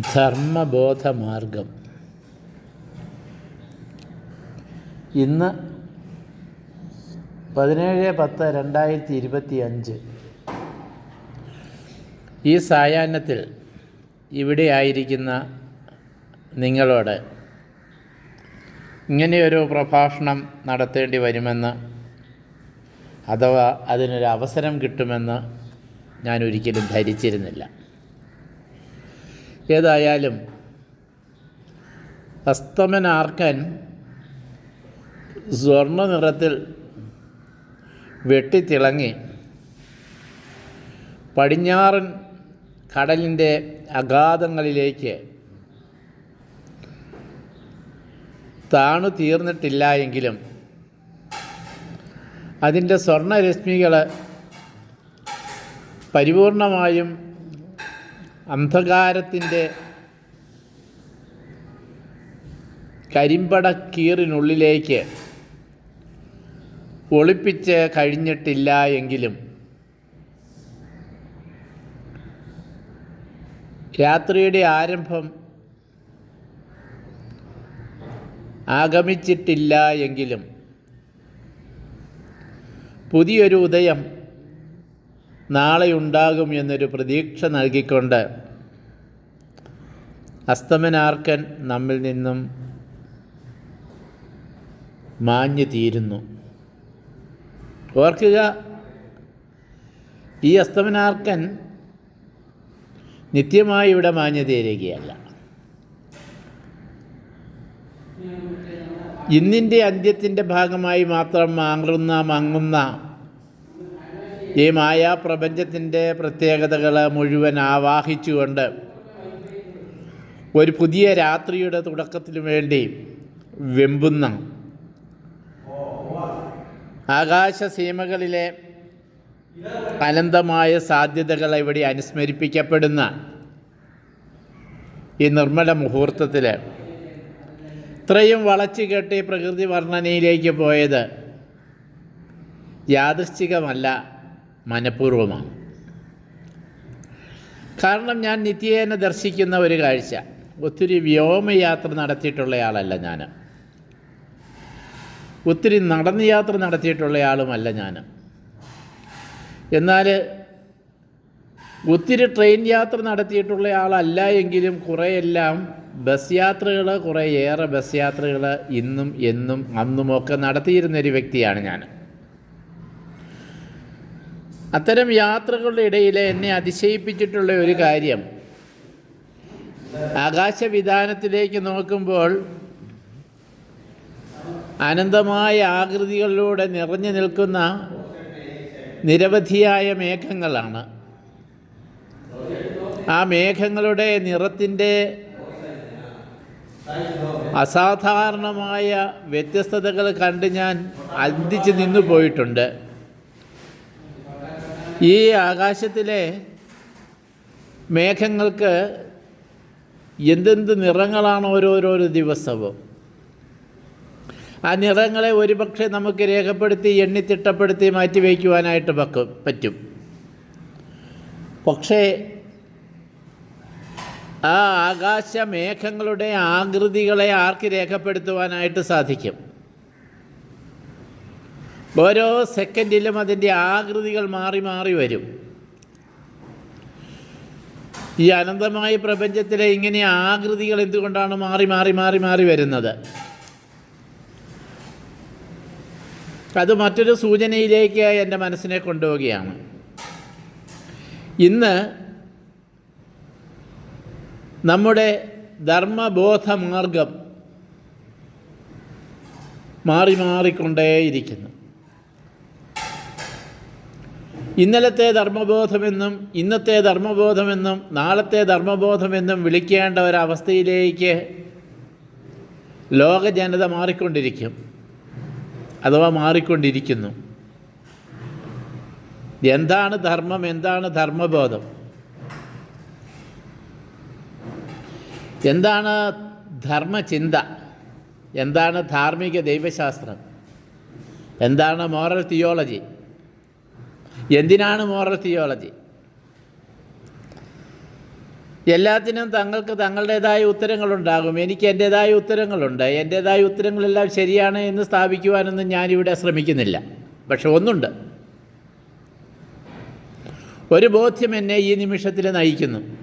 ധർമ്മബോധമാർഗം. ഇന്ന് പതിനേഴ് പത്ത് രണ്ടായിരത്തി ഇരുപത്തി അഞ്ച് ഈ സായാഹ്നത്തിൽ ഇവിടെ ആയിരിക്കുന്ന നിങ്ങളോട് ഇങ്ങനെയൊരു പ്രഭാഷണം നടത്തേണ്ടി വരുമെന്ന് അഥവാ അതിനൊരു അവസരം കിട്ടുമെന്ന് ഞാൻ ഒരിക്കലും ധരിച്ചിരുന്നില്ല. ഏതായാലും അസ്തമനാർക്കൻ സ്വർണ നിറത്തിൽ വെട്ടിത്തിളങ്ങി. പടിഞ്ഞാറൻ കടലിന്റെ അഗാധങ്ങളിലേക്ക് താണു തീർന്നിട്ടില്ല എങ്കിലും അതിന്റെ സ്വർണരശ്മികൾ പരിപൂർണമായും അന്ധകാരത്തിന്റെ കരിമ്പടക്കീറിനുള്ളിലേക്ക് ഒളിപ്പിച്ച് കഴിഞ്ഞിട്ടില്ല എങ്കിലും രാത്രിയുടെ ആരംഭം ആഗമിച്ചിട്ടില്ല എങ്കിലും പുതിയൊരു ഉദയം നാളെ ഉണ്ടാകും എന്നൊരു പ്രതീക്ഷ നൽകിക്കൊണ്ട് അസ്തമനാർക്കൻ നമ്മിൽ നിന്നും മാഞ്ഞു തീരുന്നു. ഓർക്കുക ഈ അസ്തമനാർക്കൻ നിത്യമായി ഇവിടെ മാഞ്ഞു തീരുകയല്ല. ഇന്നിന്റെ അന്ത്യത്തിന്റെ ഭാഗമായി മാത്രം മാറുന്ന മങ്ങുന്ന ഈ മായാപ്രപഞ്ചത്തിന്റെ പ്രത്യേകതകൾ മുഴുവൻ ആവാഹിച്ചുകൊണ്ട് ഒരു പുതിയ രാത്രിയുടെ തുടക്കത്തിനു വേണ്ടി വെമ്പുന്ന ആകാശസീമകളിലെ അനന്തമായ സാധ്യതകൾ ഇവിടെ അനുസ്മരിപ്പിക്കപ്പെടുന്ന ഈ നിർമ്മല മുഹൂർത്തത്തിൽ ഇത്രയും വളച്ചു കെട്ടി പ്രകൃതി വർണനയിലേക്ക് പോയത് യാദൃശ്ചികമല്ല. മനഃപൂർവമാണ്. കാരണം ഞാൻ നിത്യേന ദർശിക്കുന്ന ഒരു കാഴ്ച. ഒത്തിരി വ്യോമയാത്ര നടത്തിയിട്ടുള്ളയാളല്ല ഞാൻ ഒത്തിരി നടന്ന് യാത്ര നടത്തിയിട്ടുള്ള ആളുമല്ല ഞാൻ എന്നാൽ ഒത്തിരി ട്രെയിൻ യാത്ര നടത്തിയിട്ടുള്ള ആളല്ല എങ്കിലും കുറേയെല്ലാം ബസ് യാത്രകൾ കുറേയേറെ ബസ് യാത്രകൾ ഇന്നും എന്നും അന്നുമൊക്കെ നടത്തിയിരുന്നൊരു വ്യക്തിയാണ് ഞാൻ അത്തരം യാത്രകളുടെ ഇടയിൽ എന്നെ അതിശയിപ്പിച്ചിട്ടുള്ള ഒരു കാര്യം. ആകാശവിധാനത്തിലേക്ക് നോക്കുമ്പോൾ അനന്തമായ ആകൃതികളിലൂടെ നിറഞ്ഞു നിൽക്കുന്ന നിരവധിയായ മേഘങ്ങളാണ്. ആ മേഘങ്ങളുടെ നിറത്തിന്റെ അസാധാരണമായ വ്യത്യസ്തതകൾ കണ്ട് ഞാൻ അന്തിച്ച് നിന്നു പോയിട്ടുണ്ട് ഈ ആകാശത്തിലെ മേഘങ്ങൾക്ക് എന്തെന്ത് നിറങ്ങളാണ് ഓരോരോരോ ദിവസവും. ആ നിറങ്ങളെ ഒരുപക്ഷെ നമുക്ക് രേഖപ്പെടുത്തി എണ്ണി തിട്ടപ്പെടുത്തി മാറ്റി വയ്ക്കുവാനായിട്ട് പക്കും പറ്റും. പക്ഷേ ആ ആകാശ മേഘങ്ങളുടെ ആകൃതികളെ ആർക്ക് രേഖപ്പെടുത്തുവാനായിട്ട് സാധിക്കും? ഓരോ സെക്കൻഡിലും അതിന്റെ ആകൃതികൾ മാറി മാറി വരും. ഈ അനന്തമായ പ്രപഞ്ചത്തിലെ ഇങ്ങനെ ആകൃതികൾ എന്തുകൊണ്ടാണ് മാറി മാറി മാറി മാറി വരുന്നത്? അത് മറ്റൊരു സൂചനയിലേക്ക് എന്റെ മനസ്സിനെ കൊണ്ടുപോവുകയാണ്. ഇന്ന് നമ്മുടെ ധർമ്മബോധമാർഗം മാറി മാറിക്കൊണ്ടേയിരിക്കുന്നു. ഇന്നലത്തെ ധർമ്മബോധമെന്നും ഇന്നത്തെ ധർമ്മബോധമെന്നും നാളത്തെ ധർമ്മബോധമെന്നും വിളിക്കേണ്ട ഒരവസ്ഥയിലേക്ക് ലോക ജനത മാറിക്കൊണ്ടിരിക്കും. അഥവാ മാറിക്കൊണ്ടിരിക്കുന്നു. എന്താണ് ധർമ്മം? എന്താണ് ധർമ്മബോധം? എന്താണ് ധർമ്മചിന്ത? എന്താണ് ധാർമ്മിക ദൈവശാസ്ത്രം? എന്താണ് മോറൽ തിയോളജി? എന്തിനാണ് മോറൽ തിയോളജി? എല്ലാത്തിനും തങ്ങൾക്ക് തങ്ങളുടേതായ ഉത്തരങ്ങളുണ്ടാകും. എനിക്ക് എന്റേതായ ഉത്തരങ്ങളുണ്ട്. എന്റേതായ ഉത്തരങ്ങളെല്ലാം ശരിയാണ് എന്ന് സ്ഥാപിക്കുവാനൊന്നും ഞാനിവിടെ ശ്രമിക്കുന്നില്ല. പക്ഷെ ഒന്നുണ്ട്. ഒരു ബോധ്യം എന്നെ ഈ നിമിഷത്തിൽ നയിക്കുന്നു.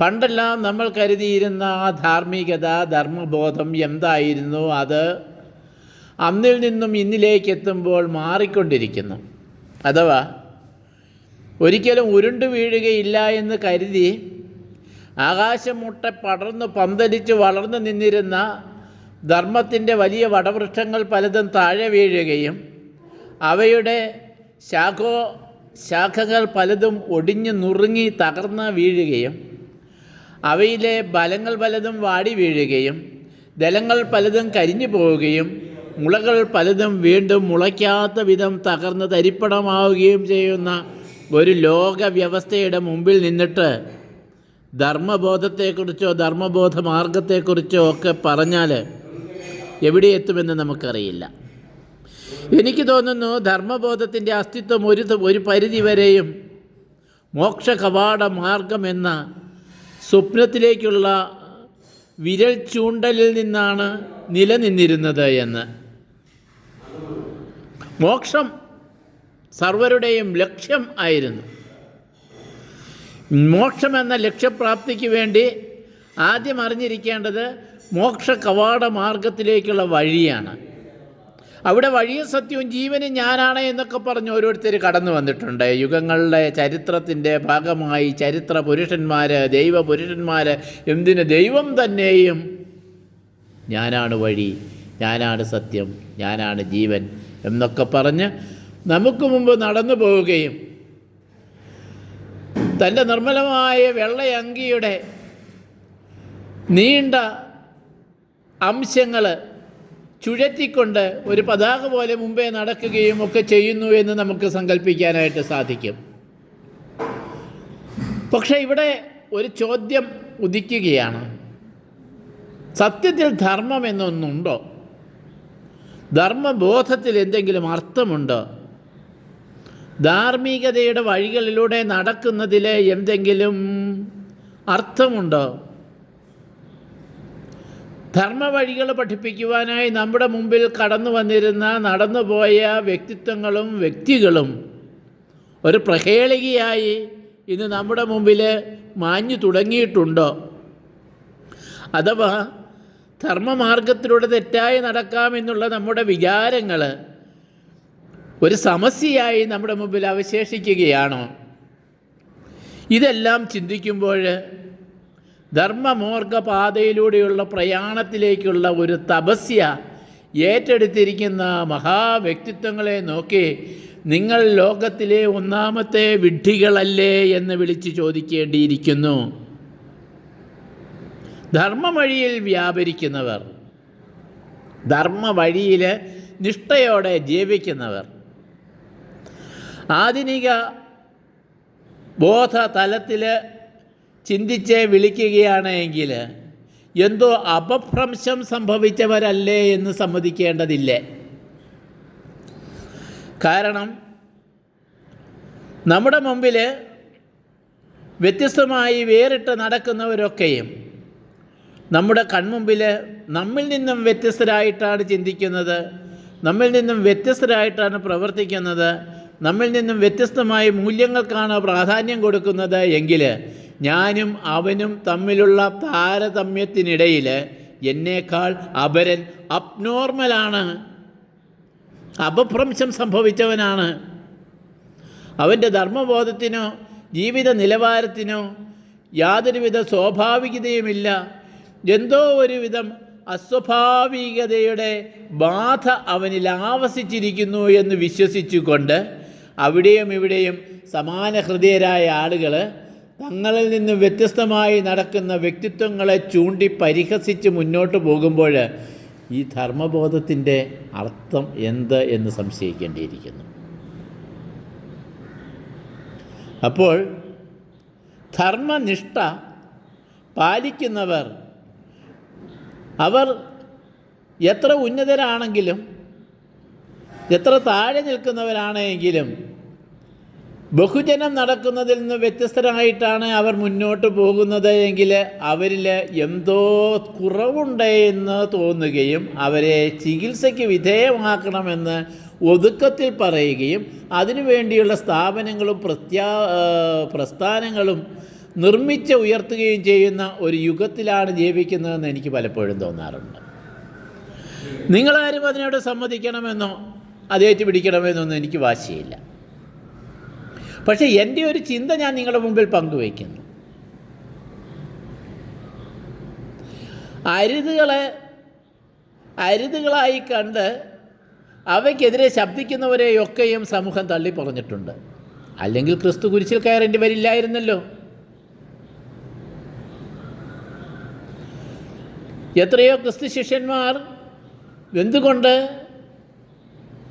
പണ്ടെല്ലാം നമ്മൾ കരുതിയിരുന്ന ആ ധാർമ്മികത ധർമ്മബോധം എന്തായിരുന്നു? അത് അന്നിൽ നിന്നും ഇന്നിലേക്ക് എത്തുമ്പോൾ മാറിക്കൊണ്ടിരിക്കുന്നു. അഥവാ ഒരിക്കലും ഉരുണ്ടു വീഴുകയില്ല എന്ന് കരുതി ആകാശം മുട്ട പടർന്ന് പന്തലിച്ച് വളർന്നു നിന്നിരുന്ന ധർമ്മത്തിന്റെ വലിയ വടവൃക്ഷങ്ങൾ പലതും താഴെ വീഴുകയും അവയുടെ ശാഖോ ശാഖകൾ പലതും ഒടിഞ്ഞു നുറുങ്ങി തകർന്ന് വീഴുകയും അവയിലെ ബലങ്ങൾ പലതും വാടി വീഴുകയും ദലങ്ങൾ പലതും കരിഞ്ഞു പോവുകയും മുളകൾ പലതും വീണ്ടും മുളയ്ക്കാത്ത വിധം തകർന്ന് തരിപ്പണമാവുകയും ചെയ്യുന്ന ഒരു ലോകവ്യവസ്ഥയുടെ മുമ്പിൽ നിന്നിട്ട് ധർമ്മബോധത്തെക്കുറിച്ചോ ധർമ്മബോധ മാർഗത്തെക്കുറിച്ചോ ഒക്കെ പറഞ്ഞാൽ എവിടെ എത്തുമെന്ന് നമുക്കറിയില്ല. എനിക്ക് തോന്നുന്നു ധർമ്മബോധത്തിന്റെ അസ്തിത്വം ഒരു ഒരു പരിധി വരെയും മോക്ഷ കവാട മാർഗമെന്ന സ്വപ്നത്തിലേക്കുള്ള വിരൽ ചൂണ്ടലിൽ നിന്നാണ് നിലനിന്നിരുന്നത് എന്ന്. മോക്ഷം സർവരുടെയും ലക്ഷ്യം ആയിരുന്നു. മോക്ഷം എന്ന ലക്ഷ്യപ്രാപ്തിക്ക് വേണ്ടി ആദ്യം അറിഞ്ഞിരിക്കേണ്ടത് മോക്ഷ കവാട മാർഗത്തിലേക്കുള്ള വഴിയാണ്. അവിടെ വഴിയും സത്യവും ജീവനും ഞാനാണ് എന്നൊക്കെ പറഞ്ഞ് ഓരോരുത്തർ കടന്നു വന്നിട്ടുണ്ട്. യുഗങ്ങളുടെ ചരിത്രത്തിന്റെ ഭാഗമായി ചരിത്ര പുരുഷന്മാർ ദൈവ പുരുഷന്മാർ എന്തിന് ദൈവം തന്നെയും ഞാനാണ് വഴി ഞാനാണ് സത്യം ഞാനാണ് ജീവൻ എന്നൊക്കെ പറഞ്ഞ് നമുക്ക് മുമ്പ് നടന്നു പോവുകയും തന്റെ നിർമ്മലമായ വെള്ളയങ്കിയുടെ നീണ്ട അംശങ്ങൾ ചുഴറ്റിക്കൊണ്ട് ഒരു പതാക പോലെ മുമ്പേ നടക്കുകയും ഒക്കെ ചെയ്യുന്നു എന്ന് നമുക്ക് സങ്കല്പിക്കാനായിട്ട് സാധിക്കും. പക്ഷേ ഇവിടെ ഒരു ചോദ്യം ഉദിക്കുകയാണ്. സത്യത്തിൽ ധർമ്മം എന്നൊന്നുണ്ടോ? ധർമ്മബോധത്തിൽ എന്തെങ്കിലും അർത്ഥമുണ്ടോ? ധാർമ്മികതയുടെ വഴികളിലൂടെ നടക്കുന്നതിൽ എന്തെങ്കിലും അർത്ഥമുണ്ടോ? ധർമ്മവഴികൾ പഠിപ്പിക്കുവാനായി നമ്മുടെ മുമ്പിൽ കടന്നു വന്നിരുന്ന നടന്നുപോയ വ്യക്തിത്വങ്ങളും വ്യക്തികളും ഒരു പ്രഹേളികയായി ഇന്ന് നമ്മുടെ മുമ്പിൽ മാഞ്ഞു തുടങ്ങിയിട്ടുണ്ടോ? അഥവാ ധർമ്മമാർഗത്തിലൂടെ തെറ്റായി നടക്കാമെന്നുള്ള നമ്മുടെ വിചാരങ്ങൾ ഒരു സമസ്യയായി നമ്മുടെ മുമ്പിൽ അവശേഷിക്കുകയാണോ? ഇതെല്ലാം ചിന്തിക്കുമ്പോൾ ധർമ്മമോർഗപാതയിലൂടെയുള്ള പ്രയാണത്തിലേക്കുള്ള ഒരു തപസ്യ ഏറ്റെടുത്തിരിക്കുന്ന മഹാവ്യക്തിത്വങ്ങളെ നോക്കി നിങ്ങൾ ലോകത്തിലെ ഒന്നാമത്തെ വിഡ്ഢികളല്ലേ എന്ന് വിളിച്ച് ചോദിക്കേണ്ടിയിരിക്കുന്നു. ധർമ്മവഴിയിൽ വ്യാപരിക്കുന്നവർ. ധർമ്മവഴിയിൽ നിഷ്ഠയോടെ ജീവിക്കുന്നവർ. ആധുനിക ബോധ തലത്തിൽ ചിന്തിച്ച് വിളിക്കുകയാണ് എങ്കിൽ എന്തോ അപഭ്രംശം സംഭവിച്ചവരല്ലേ എന്ന് സമ്മതിക്കേണ്ടതില്ലേ. കാരണം നമ്മുടെ മുമ്പിൽ വ്യത്യസ്തമായി വേറിട്ട് നടക്കുന്നവരൊക്കെയും നമ്മുടെ കൺമുമ്പിൽ നമ്മിൽ നിന്നും വ്യത്യസ്തരായിട്ടാണ് ചിന്തിക്കുന്നത് നമ്മിൽ നിന്നും വ്യത്യസ്തരായിട്ടാണ് പ്രവർത്തിക്കുന്നത് നമ്മിൽ നിന്നും വ്യത്യസ്തമായ മൂല്യങ്ങൾക്കാണ് പ്രാധാന്യം കൊടുക്കുന്നത് എങ്കിൽ ഞാനും അവനും തമ്മിലുള്ള താരതമ്യത്തിനിടയിൽ എന്നേക്കാൾ അപരൻ അബ്നോർമലാണ്. അപഭ്രംശം സംഭവിച്ചവനാണ്. അവന്റെ ധർമ്മബോധത്തിനോ ജീവിത നിലവാരത്തിനോ യാതൊരുവിധ സ്വാഭാവികതയുമില്ല. എന്തോ ഒരുവിധം അസ്വാഭാവികതയുടെ ബാധ അവനിൽ ആവസിച്ചിരിക്കുന്നു എന്ന് വിശ്വസിച്ചുകൊണ്ട് അവിടെയും ഇവിടെയും സമാന ഹൃദയരായ ആളുകൾ തങ്ങളിൽ നിന്ന് വ്യത്യസ്തമായി നടക്കുന്ന വ്യക്തിത്വങ്ങളെ ചൂണ്ടി പരിഹസിച്ച് മുന്നോട്ട് പോകുമ്പോൾ ഈ ധർമ്മബോധത്തിന്റെ അർത്ഥം എന്ത് എന്ന് സംശയിക്കേണ്ടിയിരിക്കുന്നു. അപ്പോൾ ധർമ്മനിഷ്ഠ പാലിക്കുന്നവർ അവർ എത്ര ഉന്നതരാണെങ്കിലും എത്ര താഴെ നിൽക്കുന്നവരാണെങ്കിലും ബഹുജനം നടക്കുന്നതിൽ നിന്ന് വ്യത്യസ്തരായിട്ടാണ് അവർ മുന്നോട്ട് പോകുന്നത് എങ്കിൽ അവരിൽ എന്തോ കുറവുണ്ട് എന്ന് തോന്നുകയും അവരെ ചികിത്സയ്ക്ക് വിധേയമാക്കണമെന്ന് ഒതുക്കത്തിൽ പറയുകയും അതിനുവേണ്ടിയുള്ള സ്ഥാപനങ്ങളും പ്രത്യാ പ്രസ്ഥാനങ്ങളും നിർമ്മിച്ച് ഉയർത്തുകയും ചെയ്യുന്ന ഒരു യുഗത്തിലാണ് ജീവിക്കുന്നതെന്ന് എനിക്ക് പലപ്പോഴും തോന്നാറുണ്ട്. നിങ്ങളാരും അതിനോട് സമ്മതിക്കണമെന്നോ അതേറ്റ് പിടിക്കണമെന്നൊന്നും എനിക്ക് വാശിയില്ല. പക്ഷേ എന്റെ ഒരു ചിന്ത ഞാൻ നിങ്ങളുടെ മുമ്പിൽ പങ്കുവയ്ക്കുന്നു. അരുതുകളെ അരുതുകളായി കണ്ട് അവയ്ക്കെതിരെ ശബ്ദിക്കുന്നവരെയൊക്കെയും സമൂഹം തള്ളി പറഞ്ഞിട്ടുണ്ട് അല്ലെങ്കിൽ ക്രിസ്തു കുരിശിൽ കയറേണ്ടി വരില്ലായിരുന്നല്ലോ. എത്രയോ ക്രിസ്തു ശിഷ്യന്മാർ എന്തുകൊണ്ട്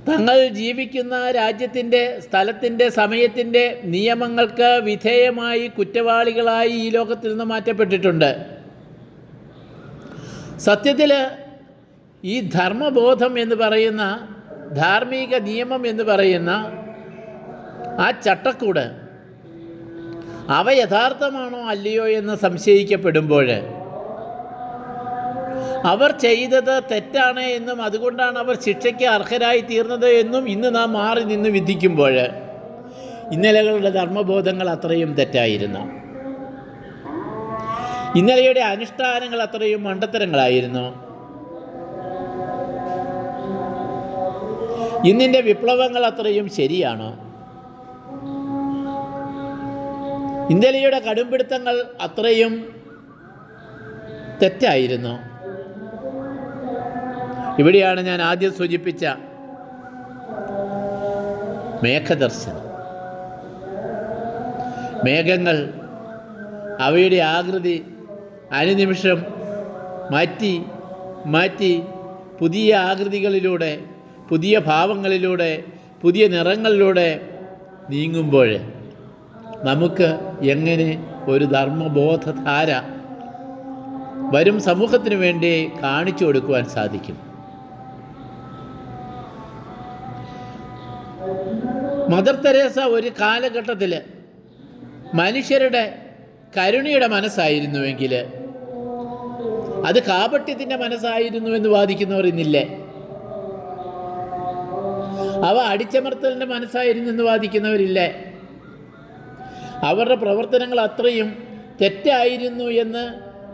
തങ്ങൾ ജീവിക്കുന്ന രാജ്യത്തിന്റെ സ്ഥലത്തിന്റെ സമയത്തിന്റെ നിയമങ്ങൾക്ക് വിധേയമായി കുറ്റവാളികളായി ഈ ലോകത്തിൽ നിന്ന് മാറ്റപ്പെട്ടിട്ടുണ്ട്. സത്യത്തിൽ ഈ ധർമ്മബോധം എന്ന് പറയുന്ന ധാർമ്മിക നിയമം എന്ന് പറയുന്ന ആ ചട്ടക്കൂട് അവ യഥാർത്ഥമാണോ അല്ലയോ എന്ന് സംശയിക്കപ്പെടുമ്പോൾ അവർ ചെയ്തത് തെറ്റാണ് എന്നും അതുകൊണ്ടാണ് അവർ ശിക്ഷയ്ക്ക് അർഹരായി തീർന്നത് എന്നും ഇന്ന് നാം മാറി നിന്ന് വിധിക്കുമ്പോൾ ഇന്നലകളുടെ ധർമ്മബോധങ്ങൾ അത്രയും തെറ്റായിരുന്നു. ഇന്നലെയുടെ അനുഷ്ഠാനങ്ങൾ അത്രയും മണ്ടത്തരങ്ങളായിരുന്നു. ഇന്നിന്റെ വിപ്ലവങ്ങൾ അത്രയും ശരിയാണോ? ഇന്നലെയുടെ കടുംപിടുത്തങ്ങൾ അത്രയും തെറ്റായിരുന്നു. ഇവിടെയാണ് ഞാൻ ആദ്യം സൂചിപ്പിച്ച മേഘദർശനം. മേഘങ്ങൾ അവയുടെ ആകൃതി അനുനിമിഷം മാറ്റി മാറ്റി പുതിയ ആകൃതികളിലൂടെ പുതിയ ഭാവങ്ങളിലൂടെ പുതിയ നിറങ്ങളിലൂടെ നീങ്ങുമ്പോൾ നമുക്ക് എങ്ങനെ ഒരു ധർമ്മബോധധാര വരും സമൂഹത്തിന് വേണ്ടി കാണിച്ചു കൊടുക്കുവാൻ സാധിക്കും. മദർ തെരേസ ഒരു കാലഘട്ടത്തിൽ മനുഷ്യരുടെ കരുണയുടെ മനസ്സായിരുന്നുവെങ്കിൽ അത് കാപട്യത്തിന്റെ മനസ്സായിരുന്നു എന്ന് വാദിക്കുന്നവർ ഇന്നില്ലേ? അവ അടിച്ചമർത്തലിന്റെ മനസ്സായിരുന്നു എന്ന് വാദിക്കുന്നവരില്ലേ? അവരുടെ പ്രവർത്തനങ്ങൾ അത്രയും തെറ്റായിരുന്നു എന്ന്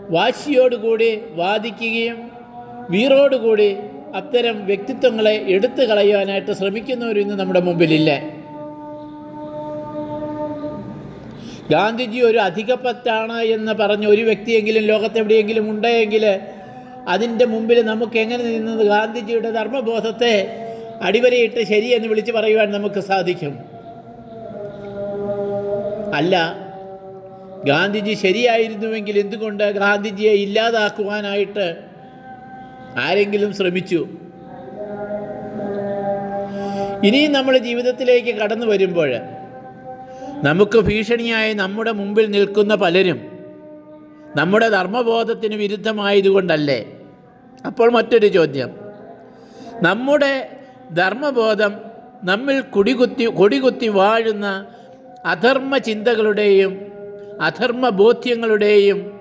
വാശിയോടുകൂടി വാദിക്കുകയും വീറോടുകൂടി അത്തരം വ്യക്തിത്വങ്ങളെ എടുത്തു കളയുവാനായിട്ട് ശ്രമിക്കുന്നവരും ഇന്ന് നമ്മുടെ മുമ്പിലില്ലേ? ഗാന്ധിജി ഒരു അധികപ്പറ്റാണ് എന്ന് പറഞ്ഞ ഒരു വ്യക്തിയെങ്കിലും ലോകത്തെവിടെയെങ്കിലും ഉണ്ടെങ്കിൽ അതിന്റെ മുമ്പിൽ നമുക്ക് എങ്ങനെ നിന്നത്? ഗാന്ധിജിയുടെ ധർമ്മബോധത്തെ അടിവരയിട്ട് ശരിയെന്ന് വിളിച്ചു പറയുവാൻ നമുക്ക് സാധിക്കും. അല്ല ഗാന്ധിജി ശരിയായിരുന്നുവെങ്കിൽ എന്തുകൊണ്ട് ഗാന്ധിജിയെ ഇല്ലാതാക്കുവാനായിട്ട് ആരെങ്കിലും ശ്രമിച്ചു? ഇനിയും നമ്മൾ ജീവിതത്തിലേക്ക് കടന്നു വരുമ്പോൾ നമുക്ക് ഭീഷണിയായി നമ്മുടെ മുമ്പിൽ നിൽക്കുന്ന പലരും നമ്മുടെ ധർമ്മബോധത്തിന് വിരുദ്ധമായതുകൊണ്ടല്ലേ? അപ്പോൾ മറ്റൊരു ചോദ്യം. നമ്മുടെ ധർമ്മബോധം നമ്മിൽ കുടികുത്തി കൊടികുത്തി വാഴുന്ന അധർമ്മ ചിന്തകളുടെയും അധർമ്മ ബോധ്യങ്ങളുടെയും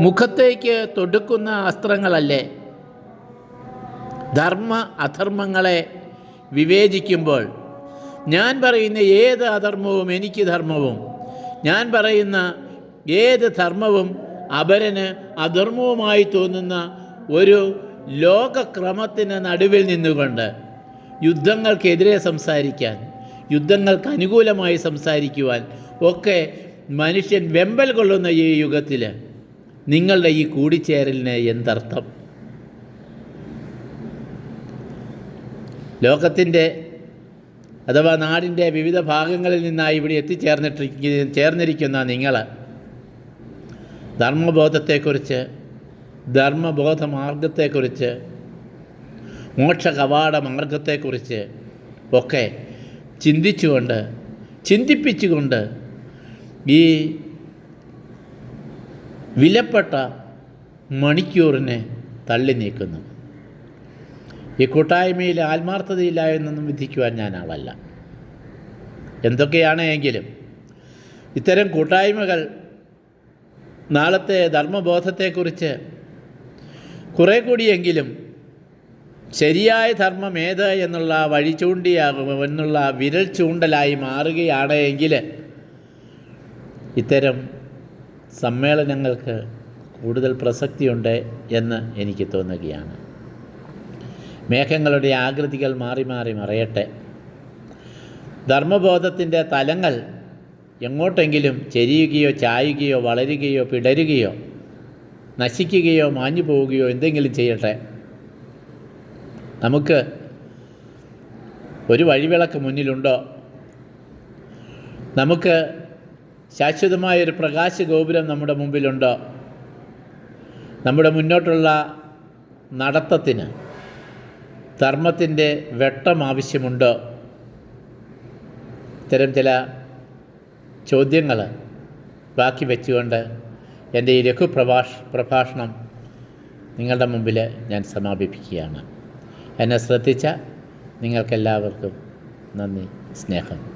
മുഖത്തേക്ക് തൊടുക്കുന്ന അസ്ത്രങ്ങളല്ലേ? ധർമ്മ അധർമ്മങ്ങളെ വിവേചിക്കുമ്പോൾ ഞാൻ പറയുന്ന ഏത് അധർമ്മവും എനിക്ക് ധർമ്മവും. ഞാൻ പറയുന്ന ഏത് ധർമ്മവും അപരന് അധർമ്മവുമായി തോന്നുന്ന ഒരു ലോകക്രമത്തിന് നടുവിൽ നിന്നുകൊണ്ട് യുദ്ധങ്ങൾക്കെതിരെ സംസാരിക്കാൻ യുദ്ധങ്ങൾക്ക് അനുകൂലമായി സംസാരിക്കുവാൻ ഒക്കെ മനുഷ്യൻ വെമ്പൽ കൊള്ളുന്ന ഈ യുഗത്തിൽ നിങ്ങളുടെ ഈ കൂടിച്ചേരലിന് എന്തർത്ഥം? ലോകത്തിന്റെ അഥവാ നാടിന്റെ വിവിധ ഭാഗങ്ങളിൽ നിന്നായി ഇവിടെ എത്തിച്ചേർന്നിട്ടിരിക്കുക ചേർന്നിരിക്കുന്ന നിങ്ങൾ ധർമ്മബോധത്തെക്കുറിച്ച് ധർമ്മബോധ മാർഗത്തെക്കുറിച്ച് മോക്ഷ കവാട മാർഗത്തെക്കുറിച്ച് ഒക്കെ ചിന്തിച്ചുകൊണ്ട് ചിന്തിപ്പിച്ചുകൊണ്ട് ഈ വിലപ്പെട്ട മണിക്കൂറിനെ തള്ളി നീക്കുന്നു ഈ കൂട്ടായ്മയിൽ ആത്മാർത്ഥതയില്ല എന്നൊന്നും വിധിക്കുവാൻ ഞാൻ ആളല്ല. എന്തൊക്കെയാണ് എങ്കിലും ഇത്തരം കൂട്ടായ്മകൾ നാളത്തെ ധർമ്മബോധത്തെക്കുറിച്ച് കുറേ കൂടിയെങ്കിലും ശരിയായ ധർമ്മം ഏത് എന്നുള്ള വഴി ചൂണ്ടിയാകും എന്നുള്ള വിരൽ ചൂണ്ടലായി മാറുകയാണ് എങ്കിൽ ഇത്തരം സമ്മേളനങ്ങൾക്ക് കൂടുതൽ പ്രസക്തിയുണ്ട് എന്ന് എനിക്ക് തോന്നുകയാണ്. മേഘങ്ങളുടെ ആകൃതികൾ മാറി മാറി മറയട്ടെ. ധർമ്മബോധത്തിന്റെ തലങ്ങൾ എങ്ങോട്ടെങ്കിലും ചെരിയുകയോ ചായുകയോ വളരുകയോ പിടരുകയോ നശിക്കുകയോ മാഞ്ഞു പോവുകയോ എന്തെങ്കിലും ചെയ്യട്ടെ. നമുക്ക് ഒരു വഴിവിളക്ക് മുന്നിലുണ്ടോ? നമുക്ക് ശാശ്വതമായൊരു പ്രകാശ ഗോപുരം നമ്മുടെ മുമ്പിലുണ്ടോ? നമ്മുടെ മുന്നോട്ടുള്ള നടത്തത്തിന് ധർമ്മത്തിന്റെ വെട്ടം ആവശ്യമുണ്ട്? ഇത്തരം ചില ചോദ്യങ്ങൾ ബാക്കി വെച്ചുകൊണ്ട് എന്റെ ഈ ലഘു പ്രഭാഷ പ്രഭാഷണം നിങ്ങളുടെ മുമ്പിൽ ഞാൻ സമാപിപ്പിക്കുകയാണ്. എന്നെ ശ്രദ്ധിച്ച നിങ്ങൾക്കെല്ലാവർക്കും നന്ദി സ്നേഹം.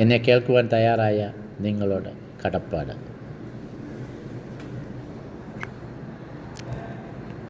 എന്നെ കേൾക്കുവാൻ തയ്യാറായ നിങ്ങളോട് കടപ്പാട്.